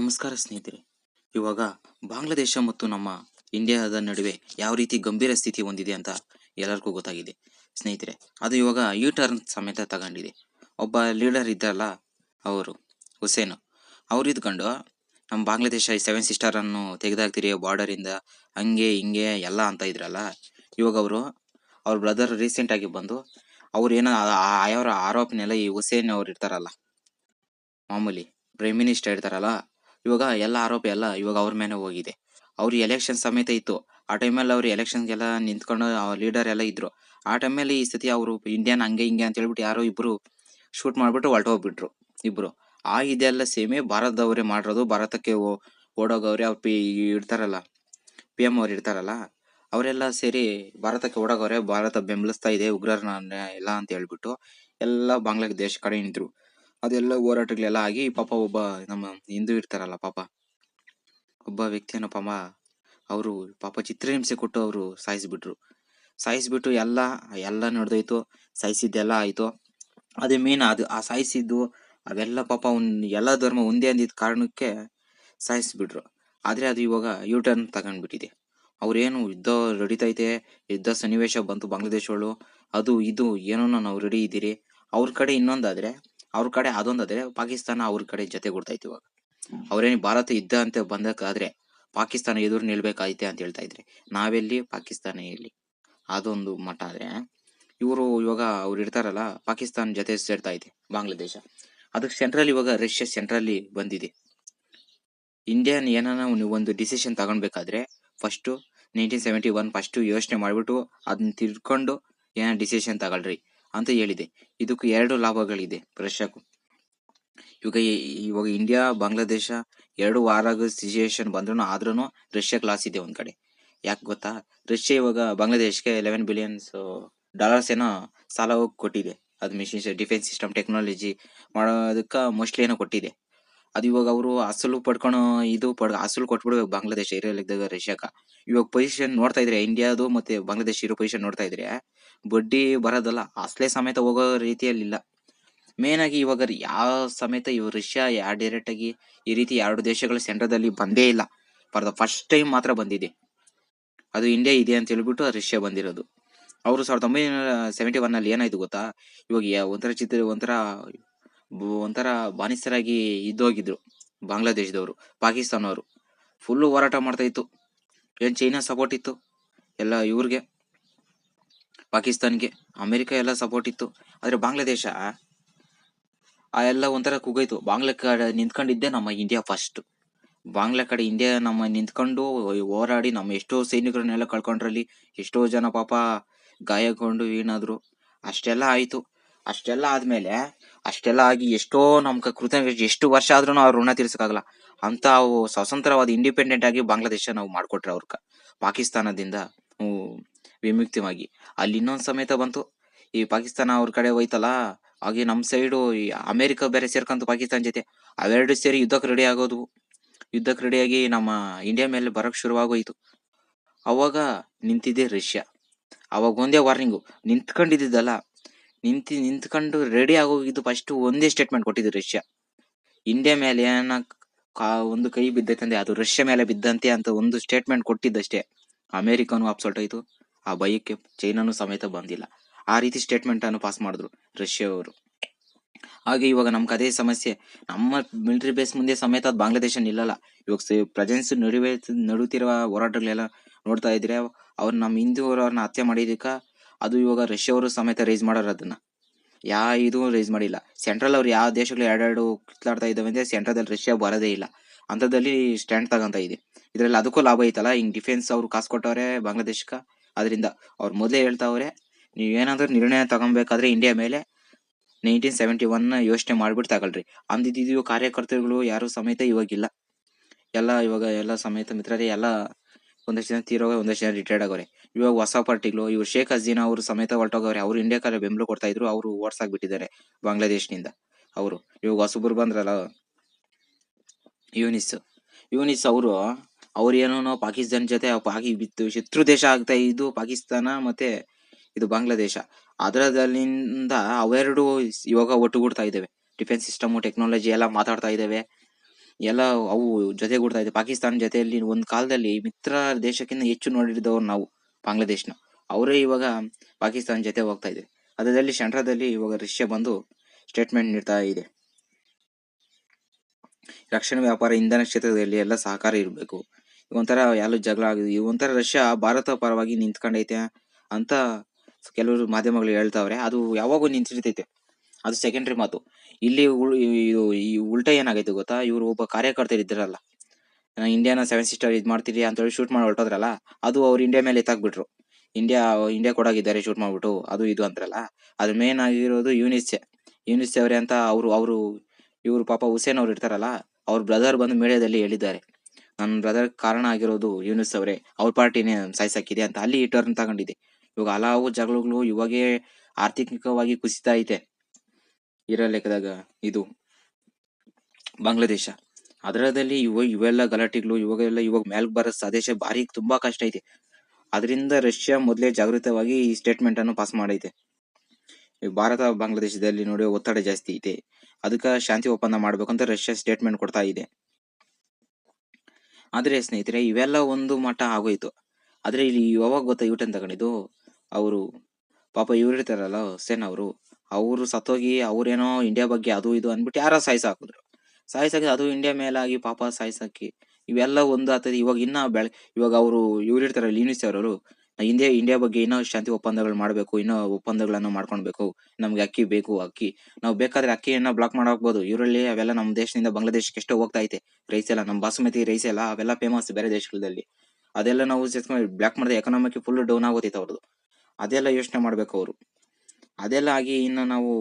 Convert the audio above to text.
ನಮಸ್ಕಾರ ಸ್ನೇಹಿತರೆ. ಇವಾಗ ಬಾಂಗ್ಲಾದೇಶ ಮತ್ತು ನಮ್ಮ ಇಂಡಿಯಾದ ನಡುವೆ ಯಾವ ರೀತಿ ಗಂಭೀರ ಸ್ಥಿತಿ ಹೊಂದಿದೆ ಅಂತ ಎಲ್ಲರಿಗೂ ಗೊತ್ತಾಗಿದೆ. ಸ್ನೇಹಿತರೆ, ಅದು ಇವಾಗ ಯೂ ಟರ್ನ್ ಸಮೇತ ತಗೊಂಡಿದೆ. ಒಬ್ಬ ಲೀಡರ್ ಇದ್ದಲ್ಲ ಅವರು, ಹುಸೇನ್. ಅವ್ರು ಇದ್ಕೊಂಡು ನಮ್ಮ ಬಾಂಗ್ಲಾದೇಶ ಈ ಸೆವೆನ್ ಸಿಸ್ಟರ್ ಅನ್ನು ತೆಗೆದಾಕ್ತಿರಿ ಬಾರ್ಡರ್ ಇಂದ, ಹಂಗೆ ಹಿಂಗೆ ಎಲ್ಲ ಅಂತ ಇದ್ರಲ್ಲ. ಇವಾಗ ಅವರು, ಅವ್ರ ಬ್ರದರ್ ರೀಸೆಂಟ್ ಆಗಿ ಬಂದು ಅವ್ರು ಏನೋ ಅವರ ಆರೋಪನೆಲ್ಲ ಈ ಹುಸೇನ್ ಅವ್ರು ಇರ್ತಾರಲ್ಲ ಮಾಮೂಲಿ ಪ್ರೈಮ್ ಮಿನಿಸ್ಟರ್ ಇರ್ತಾರಲ್ಲ ಇವಾಗ ಎಲ್ಲ ಆರೋಪ ಎಲ್ಲ ಇವಾಗ ಅವ್ರ ಮೇಲೆ ಹೋಗಿದೆ. ಅವ್ರು ಎಲೆಕ್ಷನ್ ಸಮೇತ ಇತ್ತು. ಆ ಟೈಮಲ್ಲಿ ಅವ್ರು ಎಲೆಕ್ಷನ್ಗೆಲ್ಲ ನಿಂತ್ಕೊಂಡು ಲೀಡರ್ ಎಲ್ಲ ಇದ್ರು. ಆ ಟೈಮಲ್ಲಿ ಈ ಸತಿ ಅವರು ಇಂಡಿಯನ್ ಹಂಗೆ ಹಿಂಗೆ ಅಂತ ಹೇಳ್ಬಿಟ್ಟು ಯಾರೋ ಇಬ್ರು ಶೂಟ್ ಮಾಡ್ಬಿಟ್ಟು ಹೊರಟೋಗ್ಬಿಟ್ರು ಇಬ್ರು. ಆ ಇದೆಲ್ಲ ಸೇಮೆ ಭಾರತದವರೇ ಮಾಡಿರೋದು. ಭಾರತಕ್ಕೆ ಓಡೋಗವ್ರೆ ಅವ್ರು ಪಿ, ಇರ್ತಾರಲ್ಲ ಪಿ ಎಂ ಅವ್ರು ಇರ್ತಾರಲ್ಲ, ಅವರೆಲ್ಲ ಸೇರಿ ಭಾರತಕ್ಕೆ ಓಡೋಗವ್ರೆ, ಭಾರತ ಬೆಂಬಲಿಸ್ತಾ ಇದೆ, ಉಗ್ರರನ್ನ ಎಲ್ಲ ಅಂತ ಹೇಳ್ಬಿಟ್ಟು ಎಲ್ಲ ಬಾಂಗ್ಲಾದೇಶ ಕಡೆ ನಿಂತ್ರು. ಅದೆಲ್ಲ ಹೋರಾಟಗಳೆಲ್ಲ ಆಗಿ ಪಾಪ ಒಬ್ಬ ನಮ್ಮ ಹಿಂದೂ ಇರ್ತಾರಲ್ಲ ಪಾಪ, ಒಬ್ಬ ವ್ಯಕ್ತಿಯನ್ನು ಪಾಪ ಅವರು ಪಾಪ ಚಿತ್ರಹಿಂಸೆ ಕೊಟ್ಟು ಅವರು ಸಾಯಿಸಿಬಿಟ್ರು. ಸಾಯಿಸಿಬಿಟ್ಟು ಎಲ್ಲ ಎಲ್ಲ ನಡೆದೋಯ್ತು, ಸಾಯಿಸಿದ್ದೆಲ್ಲ ಆಯಿತು. ಅದೇ ಮೇನ್ ಅದು, ಆ ಸಾಯಿಸಿದ್ದು ಅವೆಲ್ಲ ಪಾಪ ಅವ್ನ್ ಎಲ್ಲ ಧರ್ಮ ಒಂದೇ ಅಂದಿದ್ದ ಕಾರಣಕ್ಕೆ ಸಾಯಿಸಿಬಿಟ್ರು. ಆದ್ರೆ ಅದು ಇವಾಗ ಯೂ ಟರ್ನ್ ತಗೊಂಡ್ಬಿಟ್ಟಿದೆ. ಅವ್ರೇನು ಯುದ್ಧ ನಡೀತೈತೆ ಯುದ್ಧ ಸನ್ನಿವೇಶ ಬಂತು ಬಾಂಗ್ಲಾದೇಶಗಳು ಅದು ಇದು, ಏನೋ ನಾವು ರೆಡಿ ಇದ್ದೀರಿ. ಅವ್ರ ಕಡೆ ಇನ್ನೊಂದಾದ್ರೆ ಅವ್ರ ಕಡೆ ಅದೊಂದಾದ್ರೆ ಪಾಕಿಸ್ತಾನ ಅವ್ರ ಕಡೆ ಜೊತೆ ಇತ್ತು ಇವಾಗ. ಅವ್ರೇನು ಭಾರತ ಯುದ್ಧ ಅಂತ ಬಂದಕ್ಕಾದ್ರೆ ಪಾಕಿಸ್ತಾನ ಎದುರು ನಿಲ್ಬೇಕಾಯ್ತೆ ಅಂತ ಹೇಳ್ತಾ ಇದ್ರೆ. ನಾವೆಲ್ಲಿ ಪಾಕಿಸ್ತಾನ ಎಲ್ಲಿ? ಅದೊಂದು ಮಠ ಆದ್ರೆ. ಇವರು ಇವಾಗ ಅವ್ರು ಇರ್ತಾರಲ್ಲ ಪಾಕಿಸ್ತಾನ ಜೊತೆ ಸೇರ್ತಾ ಇದೆ ಬಾಂಗ್ಲಾದೇಶ. ಅದಕ್ಕೆ ಸೆಂಟ್ರಲ್ ಇವಾಗ ರಷ್ಯಾ ಸೆಂಟ್ರಲ್ಲಿ ಬಂದಿದೆ. ಇಂಡಿಯನ್ ಏನಾನ ಒಂದು- ಒಂದು ಡಿಸಿಷನ್ ತಗೊಳ್ಬೇಕಾದ್ರೆ first nineteen seventy one first ಯೋಚನೆ ಮಾಡ್ಬಿಟ್ಟು ಅದನ್ನ ತಿಳ್ಕೊಂಡು ಏನ ಡಿಸಿಷನ್ ತಗೊಳ್ರಿ. ಅಂತ ಹೇಳಿದೆ. ಇದಕ್ಕೂ ಎರಡು ಲಾಭಗಳಿದೆ ರಷ್ಯಾಕ್ಕೂ. ಇವಾಗ ಇವಾಗ ಇಂಡಿಯಾ ಬಾಂಗ್ಲಾದೇಶ ಎರಡು ವಾರ ಸಿಚುಯೇಷನ್ ಬಂದ್ರೂ ಆದ್ರೂ ರಷ್ಯಾ ಲಾಸ್ ಇದೆ ಒಂದ್ ಕಡೆ. ಯಾಕೆ ಗೊತ್ತಾ? ರಷ್ಯಾ ಇವಾಗ ಬಾಂಗ್ಲಾದೇಶಕ್ಕೆ ಲೆವೆನ್ ಬಿಲಿಯನ್ಸ್ ಡಾಲರ್ಸ್ ಏನೋ ಸಾಲ ಕೊಟ್ಟಿದೆ. ಅದು ಮಿಷಿನ್ಸ್ ಡಿಫೆನ್ಸ್ ಸಿಸ್ಟಮ್ ಟೆಕ್ನಾಲಜಿ ಮಾಡೋದಕ್ಕೆ ಮೋಸ್ಟ್ಲಿ ಏನೋ ಕೊಟ್ಟಿದೆ. ಅದು ಇವಾಗ ಅವರು ಅಸಲು ಪಡ್ಕೊಂಡು ಇದು ಪಡ್, ಅಸಲು ಕೊಟ್ಬಿಡ್ಬೇಕು ಬಾಂಗ್ಲಾದೇಶ ಇರೋ ರಷ್ಯಾಕ. ಇವಾಗ ಪೊಸಿಷನ್ ನೋಡ್ತಾ ಇದ್ರೆ ಇಂಡಿಯಾದು ಮತ್ತೆ ಬಾಂಗ್ಲಾದೇಶ ಇರೋ ಪೊಸಿಷನ್ ನೋಡ್ತಾ ಇದ್ರೆ ಬಡ್ಡಿ ಬರೋದಲ್ಲ, ಅಸಲೇ ಸಮೇತ ಹೋಗೋ ರೀತಿಯಲ್ಲಿ ಇಲ್ಲ. ಮೇನ್ ಆಗಿ ಇವಾಗ ಯಾವ ಸಮೇತ ಇವ್ ರಷ್ಯಾ ಯಾ ಡೈರೆಕ್ಟ್ ಆಗಿ ಈ ರೀತಿ ಎರಡು ದೇಶಗಳ ಸೆಂಟರ್ದಲ್ಲಿ ಬಂದೇ ಇಲ್ಲ. ಫಾರ್ ದ ಫಸ್ಟ್ ಟೈಮ್ ಮಾತ್ರ ಬಂದಿದೆ. ಅದು ಇಂಡಿಯಾ ಇದೆ ಅಂತ ಹೇಳ್ಬಿಟ್ಟು ರಷ್ಯಾ ಬಂದಿರೋದು. ಅವರು ಸಾವಿರದ ಒಂಬೈನೂರ ಸೆವೆಂಟಿ ಒನ್ ಅಲ್ಲಿ ಏನಾಯ್ತು ಗೊತ್ತಾ? ಇವಾಗ ಒಂಥರ ಚಿತ್ರ, ಒಂಥರ ಒಂಥರ ಬಾನಿಸರಾಗಿ ಇದ್ದೋಗಿದ್ರು ಬಾಂಗ್ಲಾದೇಶದವರು, ಪಾಕಿಸ್ತಾನವರು. ಫುಲ್ಲು ಹೋರಾಟ ಮಾಡ್ತಾ ಇತ್ತು. ಏನು ಚೈನಾ ಸಪೋರ್ಟ್ ಇತ್ತು? ಎಲ್ಲ ಇವ್ರಿಗೆ, ಪಾಕಿಸ್ತಾನ್ಗೆ, ಅಮೆರಿಕ ಎಲ್ಲ ಸಪೋರ್ಟ್ ಇತ್ತು. ಆದರೆ ಬಾಂಗ್ಲಾದೇಶ, ಆ ಎಲ್ಲ ಒಂಥರ ಕುಗೈತು ಬಾಂಗ್ಲಾ ಕಡೆ ನಿಂತ್ಕೊಂಡಿದ್ದೆ ನಮ್ಮ ಇಂಡಿಯಾ ಫಸ್ಟ್ ಬಾಂಗ್ಲಾ ಕಡೆ ಇಂಡಿಯಾ ನಮ್ಮ ನಿಂತ್ಕೊಂಡು ಹೋರಾಡಿ ನಮ್ಮ ಎಷ್ಟೋ ಸೈನಿಕರನ್ನೆಲ್ಲ ಕಳ್ಕೊಂಡ್ರಲ್ಲಿ ಎಷ್ಟೋ ಜನ ಪಾಪ ಗಾಯಗೊಂಡು ಏನಾದ್ರು, ಅಷ್ಟೆಲ್ಲ ಆಯಿತು. ಅಷ್ಟೆಲ್ಲ ಆದ್ಮೇಲೆ ಅಷ್ಟೆಲ್ಲ ಆಗಿ ಎಷ್ಟೋ ನಮ್ಮ ಕೃತಜ್ಞ ಎಷ್ಟು ವರ್ಷ ಆದ್ರೂ ಅವ್ರ ಋಣ ತೀರ್ಸಕ್ಕಾಗಲ್ಲ. ಅಂತ ಅವು ಸ್ವತಂತ್ರವಾದ ಇಂಡಿಪೆಂಡೆಂಟ್ ಆಗಿ ಬಾಂಗ್ಲಾದೇಶ ನಾವು ಮಾಡ್ಕೊಟ್ರೆ ಅವ್ರ ಪಾಕಿಸ್ತಾನದಿಂದ ವಿಮುಕ್ತವಾಗಿ. ಅಲ್ಲಿ ಇನ್ನೊಂದು ಸಮೇತ ಬಂತು. ಈ ಪಾಕಿಸ್ತಾನ ಅವ್ರ ಕಡೆ ಹೋಯ್ತಲ್ಲ, ಹಾಗೆ ನಮ್ಮ ಸೈಡು ಈ ಅಮೆರಿಕ ಬೇರೆ ಸೇರ್ಕಂತ ಪಾಕಿಸ್ತಾನ ಜೊತೆ, ಅವೆರಡು ಸೇರಿ ಯುದ್ಧಕ್ಕೆ ರೆಡಿ ಆಗೋದು. ಯುದ್ಧಕ್ಕೆ ರೆಡಿಯಾಗಿ ನಮ್ಮ ಇಂಡಿಯಾ ಮೇಲೆ ಬರಕ್ ಶುರುವಾಗೋಯ್ತು. ಅವಾಗ ನಿಂತಿದೆ ರಷ್ಯಾ. ಅವಾಗ ಒಂದೇ ವಾರ್ನಿಂಗು ನಿಂತ್ಕೊಂಡಿದ್ದಲ್ಲ ನಿಂತಿ ನಿಂತ್ಕೊಂಡು ರೆಡಿ ಆಗೋಗಿದ್ದು ಫಸ್ಟ್ ಒಂದೇ ಸ್ಟೇಟ್ಮೆಂಟ್ ಕೊಟ್ಟಿದ್ದು ರಷ್ಯಾ. ಇಂಡಿಯಾ ಮೇಲೆ ಏನ ಕಾ- ಒಂದು ಕೈ ಬಿದ್ದೈತಂದೆ ಅದು ರಷ್ಯಾ ಮೇಲೆ ಬಿದ್ದಂತೆ ಅಂತ ಒಂದು ಸ್ಟೇಟ್ಮೆಂಟ್ ಕೊಟ್ಟಿದ್ದಷ್ಟೇ. ಅಮೆರಿಕನು ಅಪ್ಸಲ್ಟ್ ಆಯ್ತು. ಆ ಭಯಕ್ಕೆ ಚೈನಾನು ಸಮೇತ ಬಂದಿಲ್ಲ. ಆ ರೀತಿ ಸ್ಟೇಟ್ಮೆಂಟ್ ಅನ್ನು ಪಾಸ್ ಮಾಡಿದ್ರು ರಷ್ಯಾ ಅವರು. ಹಾಗೆ ಇವಾಗ ನಮ್ಗೆ ಅದೇ ಸಮಸ್ಯೆ, ನಮ್ಮ ಮಿಲಿಟರಿ ಬೇಸ್ ಮುಂದೆ ಸಮೇತ ಅದು ಬಾಂಗ್ಲಾದೇಶ ನಿಲ್ಲಲ್ಲ. ಇವಾಗ ಪ್ರೆಸೆನ್ಸ್ ನಡುವೆ, ನಡುತ್ತಿರುವ ಹೋರಾಟಗಳೆಲ್ಲ ನೋಡ್ತಾ ಇದ್ರೆ, ಅವ್ರು ನಮ್ಮ ಹಿಂದೂ ಅವ್ರನ್ನ ಹತ್ಯೆ ಮಾಡಿದಕ್ಕ ಅದು ಇವಾಗ ರಷ್ಯಾ ಅವರು ಸಮೇತ ರೈಸ್ ಮಾಡೋರು ಅದನ್ನ. ಯಾ ಇದು ರೈಸ್ ಮಾಡಿಲ್ಲ. ಸೆಂಟ್ರಲ್ ಅವ್ರು ಯಾವ ದೇಶಗಳು ಎರಡೆರಡು ಕಿತ್ಲಾಡ್ತಾ ಇದ್ದಾವೆ ಅಂದ್ರೆ ಸೆಂಟ್ರದಲ್ಲಿ ರಷ್ಯಾ ಬರೋದೇ ಇಲ್ಲ. ಅಂತದಲ್ಲಿ ಸ್ಟ್ಯಾಂಡ್ ತಗೊಂತ ಇದೆ. ಇದ್ರಲ್ಲಿ ಅದಕ್ಕೂ ಲಾಭ ಐತಲ್ಲ? ಹಿಂಗ್ ಡಿಫೆನ್ಸ್ ಅವ್ರು ಕಾಸು ಕೊಟ್ಟವ್ರೆ ಬಾಂಗ್ಲಾದೇಶಕ್ಕ. ಅದರಿಂದ ಅವ್ರು ಮೊದಲೇ ಹೇಳ್ತಾವ್ರೆ, ನೀವ್ ಏನಾದರೂ ನಿರ್ಣಯ ತಗೊಬೇಕಾದ್ರೆ ಇಂಡಿಯಾ ಮೇಲೆ ನೈನ್ಟೀನ್ ಸೆವೆಂಟಿ ಒನ್ ಯೋಚನೆ ಮಾಡ್ಬಿಟ್ಟು ತಗೊಳ್ರಿ. ಅಂದಿದ್ದು ಕಾರ್ಯಕರ್ತರುಗಳು ಯಾರು ಸಮೇತ ಇವಾಗಿಲ್ಲ. ಎಲ್ಲ ಇವಾಗ ಎಲ್ಲ ಸಮೇತ ಮಿತ್ರರೇ, ಎಲ್ಲ ಒಂದಷ್ಟು ಜನ ತೀರೋಗ ಒಂದಷ್ಟು ಜನ ರಿಟೈರ್ಡ್ ಆಗೋರೆ. ಇವಾಗ ಹೊಸ ಪಾರ್ಟಿಗಳು ಇವ್ರು ಶೇಖ್ ಹಸೀನಾ ಅವರು ಸಮೇತ ಹೊರಟೋಗವ್ರೆ ಅವ್ರು ಇಂಡಿಯಾ ಕಡೆ ಬೆಂಬಲ ಕೊಡ್ತಾ ಇದ್ರು, ಅವರು ಓಡ್ಸಾಕ್ಬಿಟ್ಟಿದ್ದಾರೆ ಬಾಂಗ್ಲಾದೇಶ್ನಿಂದ ಅವರು, ಇವಾಗ ಹೊಸಬ್ರು ಬಂದ್ರಲ್ಲ ಯೂನಿಸ್ ಯೂನಿಸ್ ಅವರು, ಅವ್ರು ಏನೋ ಪಾಕಿಸ್ತಾನ ಜೊತೆ ಪಾಕಿ ಬಿತ್ತು, ಶತ್ರು ದೇಶ ಆಗ್ತಾ ಇದ್ದು ಪಾಕಿಸ್ತಾನ ಮತ್ತೆ ಇದು ಬಾಂಗ್ಲಾದೇಶ ಅದರದಲ್ಲಿಂದ ಅವೆರಡು ಇವಾಗ ಒಟ್ಟುಗೂಡ್ತಾ ಇದ್ದಾವೆ ಡಿಫೆನ್ಸ್ ಸಿಸ್ಟಮ್ ಟೆಕ್ನಾಲಜಿ ಎಲ್ಲ ಮಾತಾಡ್ತಾ ಇದ್ದಾವೆ ಎಲ್ಲ ಅವು ಜೊತೆಗೂಡ್ತಾ ಇದೆ ಪಾಕಿಸ್ತಾನ ಜೊತೆಯಲ್ಲಿ ಒಂದು ಕಾಲದಲ್ಲಿ ಮಿತ್ರ ದೇಶಕ್ಕಿಂತ ಹೆಚ್ಚು ನೋಡಿದವರು ನಾವು, ಬಾಂಗ್ಲಾದೇಶನ. ಅವರೇ ಇವಾಗ ಪಾಕಿಸ್ತಾನ ಜೊತೆ ಹೋಗ್ತಾ ಇದೆ ಅದರಲ್ಲಿ ಶಂಟ್ರಾದಲ್ಲಿ ಇವಾಗ ರಷ್ಯಾ ಬಂದು ಸ್ಟೇಟ್ಮೆಂಟ್ ನೀಡ್ತಾ ಇದೆ. ರಕ್ಷಣಾ ವ್ಯಾಪಾರ ಇಂಧನ ಕ್ಷೇತ್ರದಲ್ಲಿ ಎಲ್ಲ ಸಹಕಾರ ಇರಬೇಕು. ಒಂಥರ ಯಾರು ಜಗಳ ಆಗಿದೆ ಒಂಥರ ರಷ್ಯಾ ಭಾರತ ಪರವಾಗಿ ನಿಂತ್ಕೊಂಡೈತೆ ಅಂತ ಕೆಲವರು ಮಾಧ್ಯಮಗಳು ಹೇಳ್ತಾವ್ರೆ. ಅದು ಯಾವಾಗೂ ನಿಂತಿರ್ತೈತೆ. ಅದು ಸೆಕೆಂಡ್ರಿ ಮಾತು. ಇಲ್ಲಿ ಈ ಉಲ್ಟಾ ಏನಾಗೈತೆ ಗೊತ್ತಾ? ಇವರು ಒಬ್ಬ ಕಾರ್ಯಕರ್ತರು ಇದ್ರಲ್ಲ. ಇಂಡಿಯಾನ ಸೆವೆನ್ ಸಿಸ್ಟರ್ ಇದು ಮಾಡ್ತೀರಿ ಅಂತ ಹೇಳಿ ಶೂಟ್ ಮಾಡಿ ಹೊರಟೋದ್ರಲ್ಲ, ಅದು ಅವ್ರು ಇಂಡಿಯಾ ಮೇಲೆ ಎತ್ತಾಕ್ಬಿಟ್ರು. ಇಂಡಿಯಾ ಇಂಡಿಯಾ ಕೊಡಾಗಿದ್ದಾರೆ ಶೂಟ್ ಮಾಡ್ಬಿಟ್ಟು, ಅದು ಇದು ಅಂತಾರಲ್ಲ ಅದು ಮೇನ್ ಆಗಿರೋದು ಯೂನಿಸೆ ಯೂನಿಸೆ ಅವರೇ ಅಂತ ಅವರು ಅವರು, ಇವರು ಪಾಪ ಹುಸೇನ್ ಅವ್ರು ಇರ್ತಾರಲ್ಲ, ಅವ್ರ ಬ್ರದರ್ ಬಂದು ಮೀಡಿಯಾದಲ್ಲಿ ಹೇಳಿದ್ದಾರೆ. ನನ್ನ ಬ್ರದರ್ ಕಾರಣ ಆಗಿರೋದು ಯೂನಿಸ್ ಅವರೇ. ಅವ್ರ ಪಾರ್ಟಿನೇ ಸಾಯ್ಸಾಕಿದೆ ಅಂತ ಅಲ್ಲಿ ಟರ್ನ್ ತಗೊಂಡಿದೆ ಇವಾಗ ಹಲವು ಜಗಳಗಳು ಇವಾಗೇ ಆರ್ಥಿಕವಾಗಿ ಕುಸಿತಾ ಐತೆ. ಇರೋ ಲೆಕ್ಕದಾಗ ಇದು ಬಾಂಗ್ಲಾದೇಶ. ಅದರದಲ್ಲಿ ಇವ, ಇವೆಲ್ಲ ಗಲಾಟೆಗಳು, ಇವಾಗೆಲ್ಲ ಇವಾಗ ಮ್ಯಾಲ್ಗೆ ಬರೋ ಸಾದೇಶ ಭಾರಿ ತುಂಬಾ ಕಷ್ಟ ಐತೆ. ಅದರಿಂದ ರಷ್ಯಾ ಮೊದಲೇ ಜಾಗೃತವಾಗಿ ಈ ಸ್ಟೇಟ್ಮೆಂಟ್ ಅನ್ನು ಪಾಸ್ ಮಾಡೈತೆ. ಭಾರತ ಬಾಂಗ್ಲಾದೇಶದಲ್ಲಿ ನೋಡಿ ಒತ್ತಡ ಜಾಸ್ತಿ ಐತೆ. ಅದಕ್ಕೆ ಶಾಂತಿ ಒಪ್ಪಂದ ಮಾಡ್ಬೇಕಂತ ರಷ್ಯಾ ಸ್ಟೇಟ್ಮೆಂಟ್ ಕೊಡ್ತಾ ಇದೆ. ಆದ್ರೆ ಸ್ನೇಹಿತರೆ, ಇವೆಲ್ಲ ಒಂದು ಮಟ್ಟ ಆಗೋಯ್ತು. ಆದ್ರೆ ಇಲ್ಲಿ ಯಾವಾಗ ಗೊತ್ತಾ ಯೂಟನ್ ತಗೊಂಡಿದ್ದು? ಅವರು ಪಾಪ ಇವ್ರು ಇರ್ತಾರಲ್ಲ ಹುಸೇನ್ ಅವರು. ಅವರು ಸತ್ತೋಗಿ ಅವ್ರೇನೋ ಇಂಡಿಯಾ ಬಗ್ಗೆ ಅದು ಇದು ಅನ್ಬಿಟ್ಟು ಯಾರೋ ಸಾಯ್ಸಾಕಿದ್ರು. ಸಾಯ್ಸಾಕಿ ಅದು ಇಂಡಿಯಾ ಮೇಲಾಗಿ ಪಾಪ ಸಾಯ್ಸಾಕಿ ಇವೆಲ್ಲ ಒಂದು ಆಗ್ತದೆ ಇವಾಗ ಇನ್ನ ಬೆಳೆ, ಇವಾಗ ಅವರು ಇವ್ರು ಇರ್ತಾರೆ ಯೂನಿಸ್ ಅವರು ಇಂಡಿಯಾ ಇಂಡಿಯಾ ಬಗ್ಗೆ ಇನ್ನೂ ಶಾಂತಿ ಒಪ್ಪಂದಗಳು ಮಾಡಬೇಕು, ಇನ್ನೂ ಒಪ್ಪಂದಗಳನ್ನು ಮಾಡ್ಕೊಳ್ಬೇಕು ನಮ್ಗೆ ಅಕ್ಕಿ ಬೇಕು, ಅಕ್ಕಿ. ನಾವು ಬೇಕಾದ್ರೆ ಅಕ್ಕಿಯನ್ನ ಬ್ಲಾಕ್ ಮಾಡಾಕ್ಬೋದು ಇವರಲ್ಲಿ ಅವೆಲ್ಲ ನಮ್ಮ ದೇಶದಿಂದ ಬಾಂಗ್ಲಾದೇಶಕ್ಕೆ ಎಷ್ಟೋ ಹೋಗ್ತಾ ಐತೆ. ರೈಸ್ ಎಲ್ಲ ನಮ್ಮ ಬಾಸುಮತಿ ರೈಸ್ ಎಲ್ಲ ಅವೆಲ್ಲ ಫೇಮಸ್ ಬೇರೆ ದೇಶಗಳಲ್ಲಿ. ಅದೆಲ್ಲ ನಾವು ಬ್ಲಾಕ್ ಮಾಡಿದ್ರೆ ಎಕನಾಮಿಕ್ ಫುಲ್ ಡೌನ್ ಆಗೋತೈತೆ ಅವ್ರದ್ದು ಅದೆಲ್ಲ ಯೋಚನೆ ಮಾಡ್ಬೇಕು ಅವರು. ಅದೆಲ್ಲ ಆಗಿ ಇನ್ನು ನಾವು